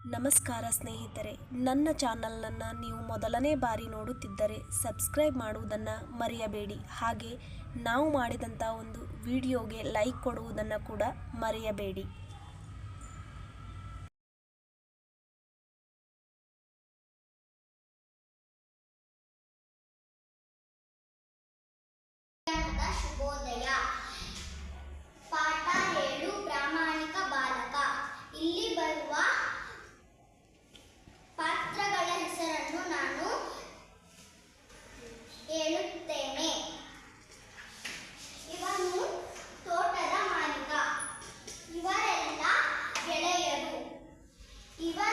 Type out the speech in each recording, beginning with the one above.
ನಮಸ್ಕಾರ ಸ್ನೇಹಿತರೆ, ನನ್ನ ಚಾನಲ್ನನ್ನು ನೀವು ಮೊದಲನೇ ಬಾರಿ ನೋಡುತ್ತಿದ್ದರೆ ಸಬ್ಸ್ಕ್ರೈಬ್ ಮಾಡುವುದನ್ನು ಮರೆಯಬೇಡಿ. ಹಾಗೆ ನಾವು ಮಾಡಿದಂಥ ಒಂದು ವಿಡಿಯೋಗೆ ಲೈಕ್ ಕೊಡುವುದನ್ನು ಕೂಡ ಮರೆಯಬೇಡಿ. Even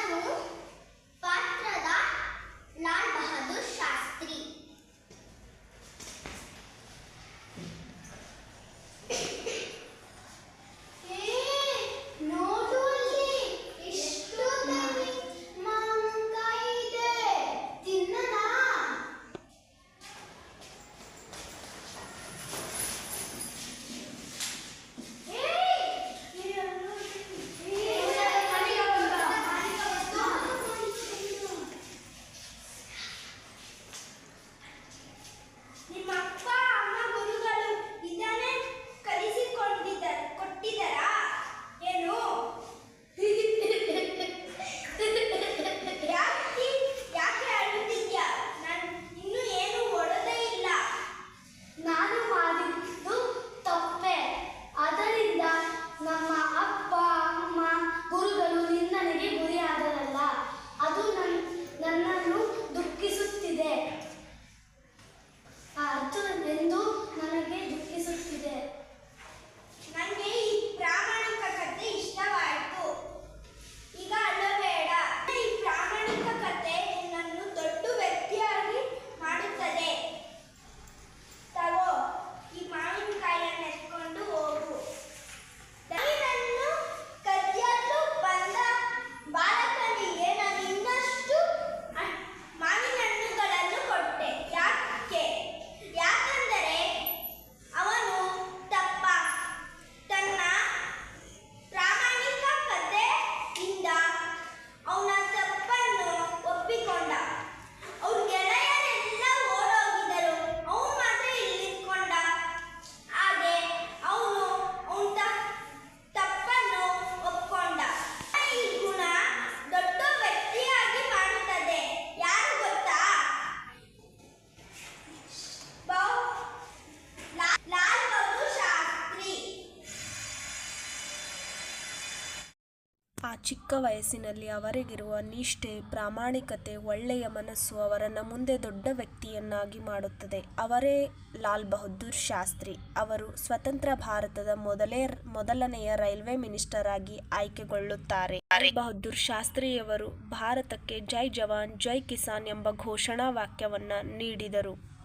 ಆ ಚಿಕ್ಕ ವಯಸ್ಸಿನಲ್ಲಿ ಅವರಿಗಿರುವ ನಿಷ್ಠೆ, ಪ್ರಾಮಾಣಿಕತೆ, ಒಳ್ಳೆಯ ಮನಸ್ಸು ಅವರನ್ನು ಮುಂದೆ ದೊಡ್ಡ ವ್ಯಕ್ತಿಯನ್ನಾಗಿ ಮಾಡುತ್ತದೆ. ಅವರೇ ಲಾಲ್ ಬಹದ್ದೂರ್ ಶಾಸ್ತ್ರಿ. ಅವರು ಸ್ವತಂತ್ರ ಭಾರತದ ಮೊದಲೇ ಮೊದಲನೆಯ ರೈಲ್ವೆ ಮಿನಿಸ್ಟರ್ ಆಗಿ ಆಯ್ಕೆಗೊಳ್ಳುತ್ತಾರೆ. ಲಾಲ್ ಬಹದ್ದೂರ್ ಶಾಸ್ತ್ರಿಯವರು ಭಾರತಕ್ಕೆ "ಜೈ ಜವಾನ್, ಜೈ ಕಿಸಾನ್' ಎಂಬ ಘೋಷಣಾ ವಾಕ್ಯವನ್ನ ನೀಡಿದರು.